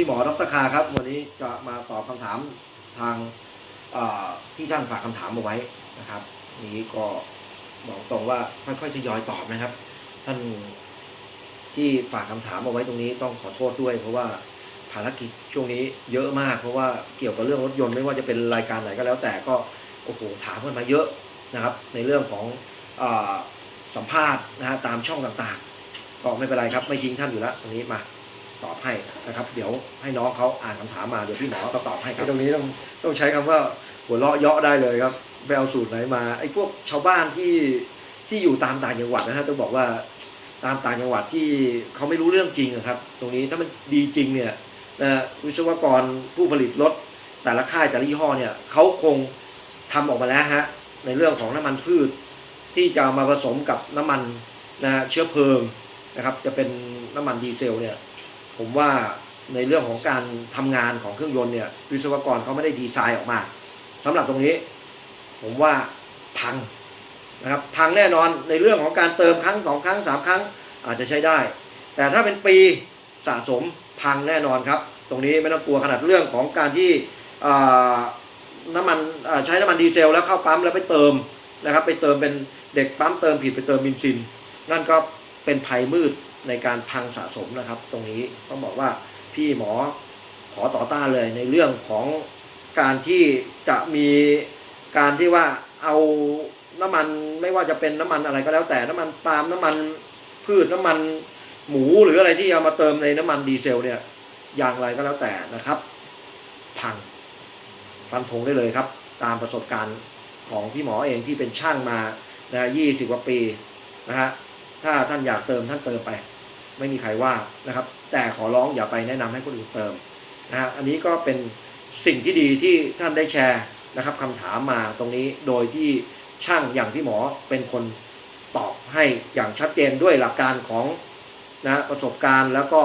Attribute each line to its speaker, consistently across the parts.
Speaker 1: พี่หมอดรคาครับ วันนี้จะมาตอบคำถามทางที่ท่านฝากคำถามเอาไว้นะครับ นี้ก็บอกตรงว่าค่อยๆทยอยตอบนะครับ ท่านที่ฝากคำถามเอาไว้ตรงนี้ต้องขอโทษด้วย เพราะว่าภารกิจช่วงนี้เยอะมาก เพราะว่าเกี่ยวกับเรื่องรถยนต์ไม่ว่าจะเป็นรายการไหนก็แล้วแต่ก็โอ้โหถามกันมาเยอะนะครับ ในเรื่องของอสัมภาษณ์นะฮะตามช่องต่างๆ ก็ไม่เป็นไรครับ ไม่ทิ้งท่านอยู่แล้วตรงนี้มา ตอบให้นะครับ เดี๋ยวให้น้องเขาอ่านคำถามมาเดี๋ยวพี่หมอก็ตอบให้ครับตรงนี้ต้องต้องใช้คำว่าหัวเราะเยาะได้เลยครับไปเอาสูตรไหนมาไอ้พวกชาวบ้านที่ที่อยู่ตามต่างจังหวัดนะฮะต้องบอกว่าตามต่างจังหวัดที่เขาไม่รู้เรื่องจริงครับ ตรงนี้ถ้ามันดีจริงเนี่ยนะวิศวกรผู้ผลิตรถแต่ละค่ายแต่ละยี่ห้อเนี่ยเขาคงทำออกมาแล้วฮะในเรื่องของน้ำมันพืช ที่จะมาผสมกับน้ำมันนะเชื้อเพลิงนะครับ จะเป็นน้ำมันดีเซลเนี่ย ผมว่าในเรื่องของการทำงานของเครื่องยนต์เนี่ยวิศวกรเขาไม่ได้ดีไซน์ออกมาสำหรับตรงนี้ ผมว่าพังนะครับพังแน่นอนในเรื่องของการเติมครั้งสองครั้งสามครั้งอาจจะใช้ได้ แต่ถ้าเป็นปีสะสมพังแน่นอนครับ ตรงนี้ไม่ต้องกลัวขนาดเรื่องของการที่น้ำมันใช้น้ำมันดีเซลแล้วเข้าปั๊มแล้วไปเติมนะครับ ไปเติมเป็นเด็กปั๊มเติมผิดไปเติมบินซิน นั่นก็เป็นภัยมืด ในการพังสะสมนะครับ ตรงนี้ต้องบอกว่าพี่หมอขอต่อต้านเลยในเรื่องของการที่จะมีการที่ว่าเอาน้ำมันไม่ว่าจะเป็นน้ำมันอะไรก็แล้วแต่น้ำมันปาล์มน้ำมันพืชน้ำมันหมูหรืออะไรที่เอามาเติมในน้ำมันดีเซลเนี่ยอย่างไรก็แล้วแต่นะครับ พังฟันธงได้เลยครับ ตามประสบการณ์ของพี่หมอเองที่เป็นช่างมานะยี่สิบกว่าปีนะฮะ ถ้าท่านอยากเติมท่านเติมไป ไม่มีใครว่านะครับ แต่ขอร้องอย่าไปแนะนำให้คนอื่นเติมนะฮะอันนี้ก็เป็นสิ่งที่ดีที่ท่านได้แชร์นะครับคำถามมาตรงนี้โดยที่ช่างอย่างพี่หมอเป็นคนตอบให้อย่างชัดเจนด้วยหลักการของนะประสบการณ์แล้วก็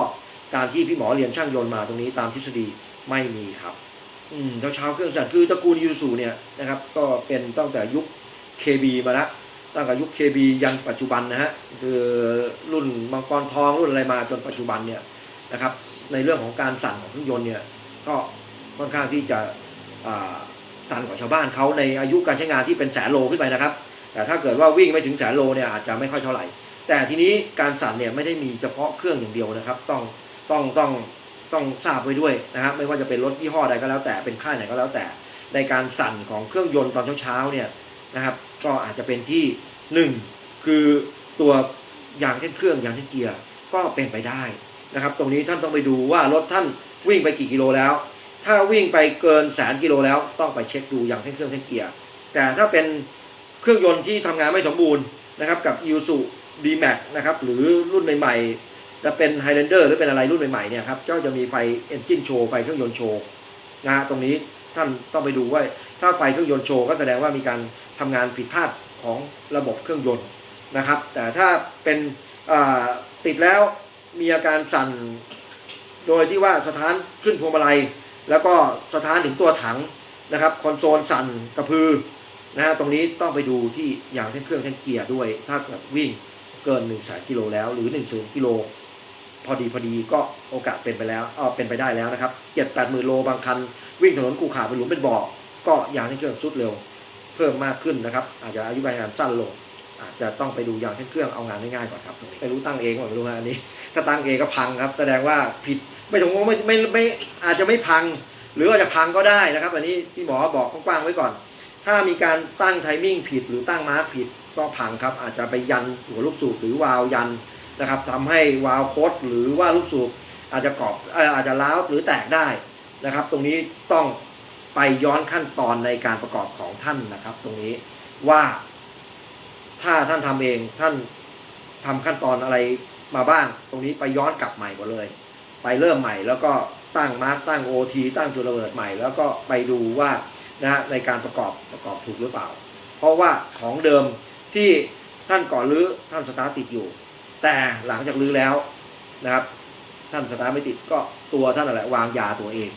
Speaker 1: การที่พี่หมอเรียนช่างยนต์มาตรงนี้ตามทฤษฎีไม่มีครับอืมเช้าๆเครื่องจักรคือตระกูลยูสูเนี่ยนะครับ ก็เป็นตั้งแต่ยุค KB มาแล้ว ตั้งแต่ยุค KB ยันปัจจุบันนะฮะคือรุ่นมังกรทองรุ่นอะไรมาจนปัจจุบันเนี่ยนะครับ ในเรื่องของการสั่นของเครื่องยนต์เนี่ยก็ค่อนข้างที่จะสั่นกว่าชาวบ้านเขาในอายุการใช้งานที่เป็นแสนโลขึ้นไปนะครับ แต่ถ้าเกิดว่าวิ่งไม่ถึงแสนโลเนี่ยอาจจะไม่ค่อยเท่าไหร่ แต่ทีนี้การสั่นเนี่ยไม่ได้มีเฉพาะเครื่องอย่างเดียวนะครับ ต้องต้องต้องต้องทราบไว้ด้วยนะครับไม่ว่าจะเป็นรถยี่ห้อใดก็แล้วแต่เป็นค่ายไหนก็แล้วแต่ ในการสั่นของเครื่องยนต์ตอนเช้าๆเนี่ยนะครับ ก็อาจจะเป็นที่หนึ่งคือตัวยางเช่นเครื่องยางเช่นเกียร์ก็เป็นไปได้นะครับ ตรงนี้ท่านต้องไปดูว่ารถท่านวิ่งไปกี่กิโลแล้ว ถ้าวิ่งไปเกินแสนกิโลแล้วต้องไปเช็คดูยางเช่นเครื่องเช่นเกียร์แต่ถ้าเป็นเครื่องยนต์ที่ทำงานไม่สมบูรณ์นะครับกับ i s u d m a x นะครับหรือรุ่นใหม่ๆ จะเป็น Highlander หรือเป็นอะไรรุ่นใหม่ๆเนี่ยครับก็จะมีไฟ Engine Show ไฟเครื่องยนต์โชว์นะตรงนี้ท่านต้องไปดูว่าถ้าไฟเครื่องยนต์โชว์ก็แสดงว่ามีการ ทำงานผิดพลาดของระบบเครื่องยนต์นะครับ แต่ถ้าเป็นติดแล้วมีอาการสั่น โดยที่ว่าสถานขึ้นพวงมาลัย แล้วก็สถานถึงตัวถังนะครับคอนโซลสั่นกระพือนะฮะตรงนี้ต้องไปดูที่อย่างเช่นเครื่องแท่นเกียร์ด้วย ถ้าเกิดวิ่งเกิน1นึ่งแสนกิโลแล้วหรือ1นึ่งกิโลพอดีพอดีก็โอกาสเป็นไปแล้วเออเป็นไปได้แล้วนะครับเจ็ดแปดหมื่นโลบางคัน วิ่งถนนคูขาเป็นหลุมเป็นบ่อก็อย่างที่เครื่องสุดเร็ว เพิ่มมากขึ้นนะครับ อาจจะอายุการงานสั้นลง อาจจะต้องไปดูอย่างเช่นเครื่องเอางานง่ายๆก่อนครับไม่รู้ตั้งเองหรือไม่รู้นะอันนี้ ถ้าตั้งเองก็พังครับ แสดงว่าผิดไม่สมมติไม่ไม่ไม่อาจจะไม่พัง หรืออาจจะพังก็ได้นะครับ อันนี้พี่หมอบอกกว้างๆไว้ก่อน ถ้ามีการตั้งไทมิ่งผิดหรือตั้งมาร์กผิดก็พังครับ อาจจะไปยันหัวลูกสูบหรือวาล์วยันนะครับทำให้วาล์วโคดหรือว่าลูกสูบอาจจะกรอบเอ่ออาจจะล้าวหรือแตกได้นะครับ ตรงนี้ต้อง ไปย้อนขั้นตอนในการประกอบของท่านนะครับ ตรงนี้ว่าถ้าท่านทำเองท่านทำขั้นตอนอะไรมาบ้าง ตรงนี้ไปย้อนกลับใหม่หมดเลย ไปเริ่มใหม่แล้วก็ตั้งมาร์กตั้งโอทีตั้งจุดระเบิดใหม่ แล้วก็ไปดูว่านะฮะในการประกอบประกอบถูกหรือเปล่า เพราะว่าของเดิมที่ท่านก่อนรื้อท่านสตาร์ติดอยู่ แต่หลังจากรื้อแล้วนะครับ ท่านสตาร์ไม่ติดก็ตัวท่านนั่นแหละวางยาตัวเอง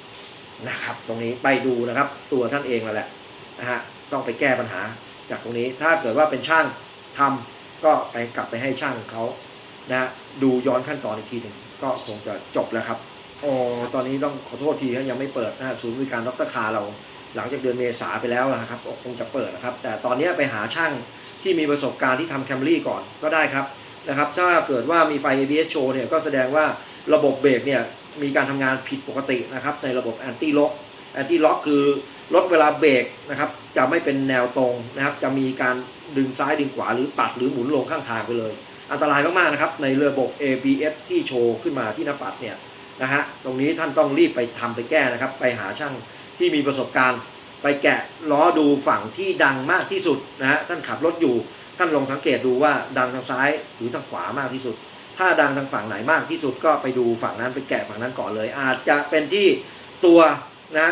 Speaker 1: นะครับ ตรงนี้ไปดูนะครับ ตัวท่านเองนั่นแหละนะฮะต้องไปแก้ปัญหาจากตรงนี้ถ้าเกิดว่าเป็นช่างทำก็ไปกลับไปให้ช่างเขานะดูย้อนขั้นตอนอีกทีหนึ่งก็คงจะจบแล้วครับอ๋อตอนนี้ต้องขอโทษทีครับยังไม่เปิดนะฮะศูนย์บริการดรคาเรา หลังจากเดือนเมษาไปแล้วนะครับคงจะเปิดนะครับ แต่ตอนนี้ไปหาช่างที่มีประสบการณ์ที่ทำแคมรี่ก่อนก็ได้ครับนะครับ ถ้าเกิดว่ามีไฟ ABS โชว์เนี่ยก็แสดงว่าระบบเบรกเนี่ย มีการทำงานผิดปกตินะครับ ในระบบแอนตี้ล็อกแอนตี้ล็อกคือรถเวลาเบรกนะครับ จะไม่เป็นแนวตรงนะครับ จะมีการดึงซ้ายดึงขวาหรือปัดหรือหมุนลงข้างทางไปเลย อันตรายมากๆนะครับ ในระบบ ABS ที่โชว์ขึ้นมาที่หน้าปัดเนี่ยนะฮะตรงนี้ท่านต้องรีบไปทำไปแก้นะครับ ไปหาช่างที่มีประสบการณ์ ไปแกะล้อดูฝั่งที่ดังมากที่สุดนะฮะท่านขับรถอยู่ ท่านลองสังเกตดูว่าดังทางซ้ายหรือทางขวามากที่สุด ถ้าดังทางฝั่งไหนมากที่สุดก็ไปดูฝั่งนั้นไปแกะฝั่งนั้นก่อนเลย อาจจะเป็นที่ตัวนะ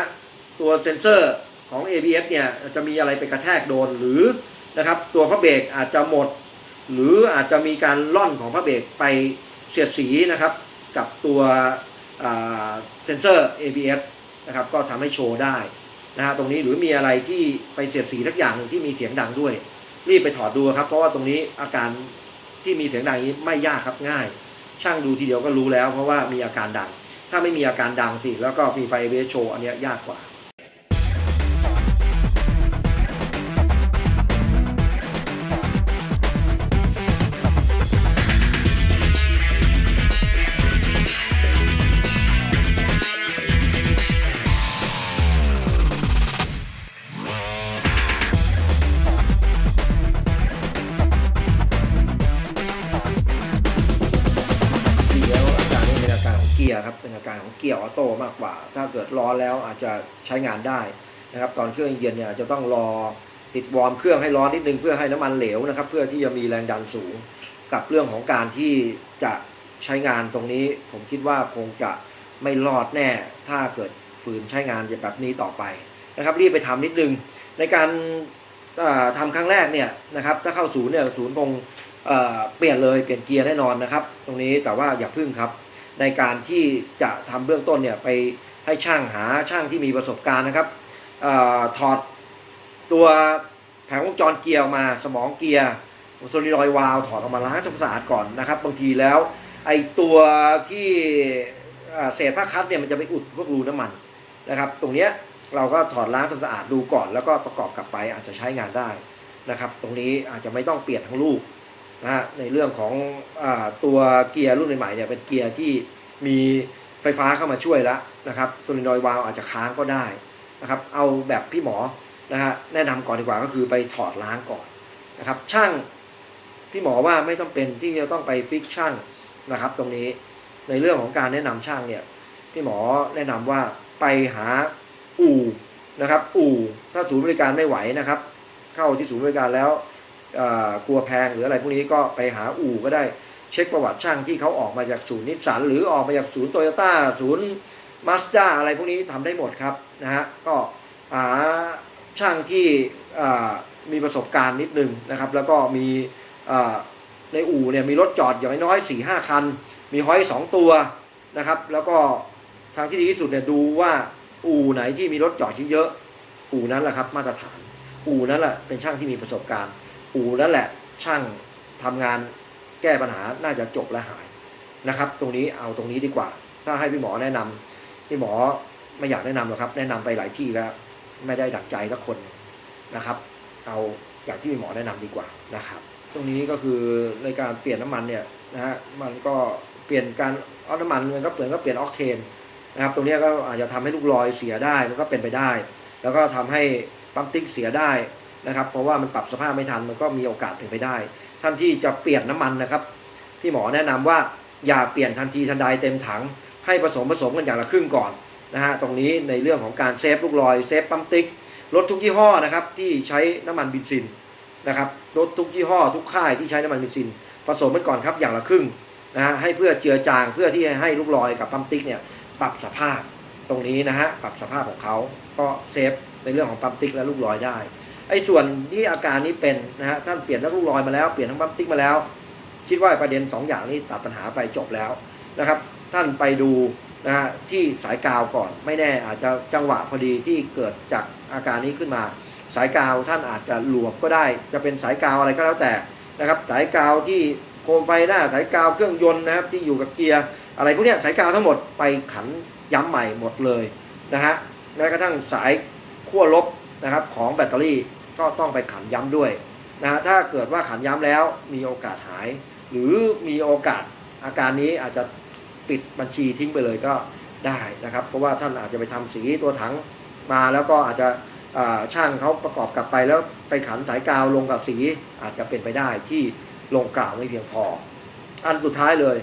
Speaker 1: ตัวเซนเซอร์ของ ABS เนี่ยจะมีอะไรไปกระแทกโดนหรือนะครับตัวพระเบรกอาจจะหมด หรืออาจจะมีการล่อนของพระเบรกไปเสียดสีนะครับ กับตัวเซนเซอร์ ABS นะครับก็ทำให้โชว์ได้นะฮะตรงนี้หรือมีอะไรที่ไปเสียดสีทักอย่างหนึ่งที่มีเสียงดังด้วย รีบไปถอดดูครับ เพราะว่าตรงนี้อาการ ที่มีเสียงดังนี้ไม่ยากครับง่าย ช่างดูทีเดียวก็รู้แล้วเพราะว่ามีอาการดัง ถ้าไม่มีอาการดังสิแล้วก็มีไฟเวชโชอันนี้ยากกว่า ร์ครับเป็นอาการของเกียร์ออโต้มากกว่า ถ้าเกิดร้อนแล้วอาจจะใช้งานได้นะครับ ตอนเครื่องเย็นเนี่ยจะต้องรอติดวอร์มเครื่องให้ร้อนนิดนึงเพื่อให้น้ำมันเหลวนะครับ เพื่อที่จะมีแรงดันสูง กับเรื่องของการที่จะใช้งานตรงนี้ ผมคิดว่าคงจะไม่รอดแน่ ถ้าเกิดฝืนใช้งานแบบนี้ต่อไปนะครับรีบไปทำนิดนึง ในการเอ่อทำครั้งแรกเนี่ยนะครับถ้าเข้าศูนย์เนี่ยศูนย์คงเอ่อเปลี่ยนเลยเปลี่ยนเกียร์แน่นอนนะครับ ตรงนี้แต่ว่าอย่าพึ่งครับ ในการที่จะทำเบื้องต้นเนี่ยไปให้ช่างหาช่างที่มีประสบการณ์นะครับออถอดตัวแผงวงจรเกียร์ออกมาสมองเกียร์โซลิดอยวาลถอดออกมาล้างทำความสะอาดก่อนนะครับ บางทีแล้วไอตัวที่เศษผ้าคัดเนี่ยมันจะไปอุดพวกรูน้ำมันนะครับ ตรงเนี้ยเราก็ถอดล้างทำความสะอาดดูก่อน แล้วก็ประกอบกลับไปอาจจะใช้งานได้นะครับ ตรงนี้อาจจะไม่ต้องเปลี่ยนทั้งลูก นะในเรื่องของอตัวเกียร์รุ่นใหม่เนี่ยเป็นเกียร์ที่มีไฟฟ้าเข้ามาช่วยแล้วนะครับโซลินอยวาลอาจจะค้างก็ได้นะครับ เอาแบบพี่หมอนะฮะแนะนำก่อนดีกว่าก็คือไปถอดล้างก่อนนะครับ ช่างพี่หมอว่าไม่ต้องเป็นที่จะต้องไปฟิกช่างนะครับ ตรงนี้ในเรื่องของการแนะนำช่างเนี่ย พี่หมอแนะนำว่าไปหาอู่นะครับ อู่ถ้าศูนย์บริการไม่ไหวนะครับ เข้าที่ศูนย์บริการแล้ว กลัวแพงหรืออะไรพวกนี้ก็ไปหาอู่ก็ได้เช็คประวัติช่างที่เขาออกมาจากศูนย์นิสสันหรือออกมาจากศูนย์โตโยต้าศูนย์มาสด้าอะไรพวกนี้ทำได้หมดครับนะฮะก็หาช่างที่มีประสบการณ์นิดนึงนะครับ แล้วก็มีในอู่เนี่ยมีรถจอดอย่างน้อยสี่ห้าคัน มีห้อยสองตัวนะครับ แล้วก็ทางที่ดีที่สุดเนี่ยดูว่าอู่ไหนที่มีรถจอดเยอะๆอู่นั้นแหละครับมาตรฐาน อู่นั้นแหละเป็นช่างที่มีประสบการณ์ อู่นั่นแหละช่างทำงานแก้ปัญหาน่าจะจบและหายนะครับ ตรงนี้เอาตรงนี้ดีกว่า ถ้าให้พี่หมอแนะนำพี่หมอไม่อยากแนะนำหรอกครับ แนะนำไปหลายที่แล้ว ไม่ได้ดักใจสักคนนะครับ เอาอย่างที่พี่หมอแนะนำดีกว่านะครับ ตรงนี้ก็คือในการเปลี่ยนน้ำมันเนี่ยนะฮะมันก็เปลี่ยนการเอาน้ำมันมันก็เปลี่ยนก็เปลี่ยนออกเทนนะครับ ตรงนี้ก็อาจจะทำให้ลูกลอยเสียได้มันก็เป็นไปได้ แล้วก็ทำให้ปั๊มติ๊กเสียได้ นะครับ เพราะว่ามันปรับสภาพไม่ทันมันก็มีโอกาสเป็นไปได้ ท่านที่จะเปลี่ยนน้ำมันนะครับ พี่หมอแนะนำว่าอย่าเปลี่ยนทันทีทันใดเต็มถัง ให้ผสมผสมกันอย่างละครึ่งก่อนนะฮะตรงนี้ในเรื่องของการเซฟลูกลอยเซฟปั๊มติ๊กรถทุกยี่ห้อนะครับที่ใช้น้ำมันบินซินนะครับรถทุกยี่ห้อทุกค่ายที่ใช้น้ำมันบินซิน ผสมกันก่อนครับอย่างละครึ่งนะฮะให้เพื่อเจือจางเพื่อที่ให้ลูกลอยกับปั๊มติ๊กเนี่ยปรับสภาพตรงนี้นะฮะปรับสภาพของเขาก็เซฟในเรื่องของปั๊มติ๊กและลูกลอยได้ ไอ้ส่วนที่อาการนี้เป็นนะฮะท่านเปลี่ยนทั้งลูกลอยมาแล้วเปลี่ยนทั้งปั๊มติ๊กมาแล้ว คิดว่าประเด็นสองอย่างนี้ตัดปัญหาไปจบแล้วนะครับ ท่านไปดูนะฮะที่สายกาวก่อน ไม่แน่อาจจะจังหวะพอดีที่เกิดจากอาการนี้ขึ้นมา สายกาวท่านอาจจะหลวมก็ได้ จะเป็นสายกาวอะไรก็แล้วแต่นะครับ สายกาวที่โคมไฟหน้าสายกาวเครื่องยนต์นะครับที่อยู่กับเกียร์อะไรพวกนี้สายกาวทั้งหมดไปขันย้ำใหม่หมดเลยนะฮะแม้กระทั่งสายขั้วลบนะครับของแบตเตอรี่ ก็ต้องไปขันย้ำด้วยนะถ้าเกิดว่าขันย้ำแล้วมีโอกาสหาย หรือมีโอกาสอาการนี้อาจจะปิดบัญชีทิ้งไปเลยก็ได้นะครับ เพราะว่าท่านอาจจะไปทำสีตัวถังมาแล้วก็อาจจะช่างเขาประกอบกลับไปแล้วไปขันสายกาวลงกับสีอาจจะเป็นไปได้ที่ลงกาวไม่เพียงพอ อันสุดท้ายเลย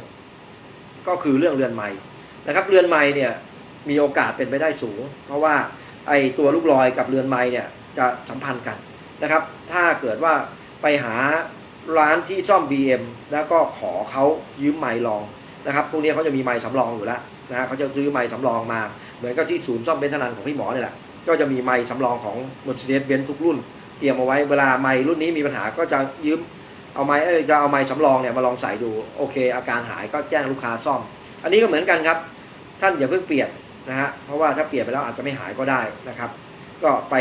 Speaker 1: ก็คือเรื่องเรือนไม้นะครับ เรือนไม้เนี่ยมีโอกาสเป็นไปได้สูง เพราะว่าไอตัวลูกลอยกับเรือนไม้เนี่ย จะสัมพันธ์กันนะครับ ถ้าเกิดว่าไปหาร้านที่ซ่อม BM แล้วก็ขอเขายืมไม้ลองนะครับพวกนี้เขาจะมีไม้สำรองอยู่แล้วนะฮะเขาจะซื้อไม้สำรองมา เหมือนกับที่ศูนย์ซ่อมเบนซ์นันของพี่หมอเนี่ยแหละก็จะมีไม้สำรองของ Mercedes-Benz ทุกรุ่นเตรียมเอาไว้เวลาไม้รุ่นนี้มีปัญหาก็จะยืมเอาไม้เอ้ยจะเอาไม้สำรองเนี่ยมาลองใส่ดูโอเค อาการหายก็แจ้งลูกค้าซ่อม อันนี้ก็เหมือนกันครับ ท่านอย่าเพิ่งเปลี่ยนนะฮะเพราะว่าถ้าเปลี่ยนไปแล้วอาจจะไม่หายก็ได้นะครับ ก็ไป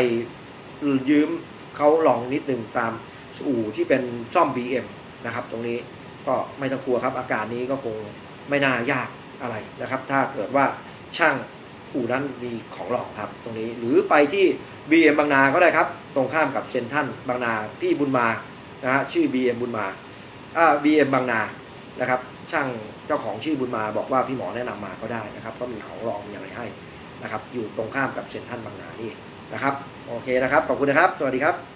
Speaker 1: ยืมเขาลองนิดนึงตามอู่ที่เป็นซ่อม BM นะครับ ตรงนี้ก็ไม่ต้องกลัวครับ อาการนี้ก็คงไม่น่ายากอะไรนะครับ ถ้าเกิดว่าช่างอู่นั้นมีของหลอกครับตรงนี้ หรือไปที่ BM บางนาก็ได้ครับ ตรงข้ามกับเซนทันบางนาพี่บุญมานะฮะชื่อ BM บุญมาอ่า BM บางนานะครับ ช่างเจ้าของชื่อบุญมาบอกว่าพี่หมอแนะนำมาก็ได้นะครับ ก็มีของรองมีอะไรให้นะครับ อยู่ตรงข้ามกับเซนทรัลบางนานี่ นะครับ โอเคนะครับ ขอบคุณนะครับ สวัสดีครับ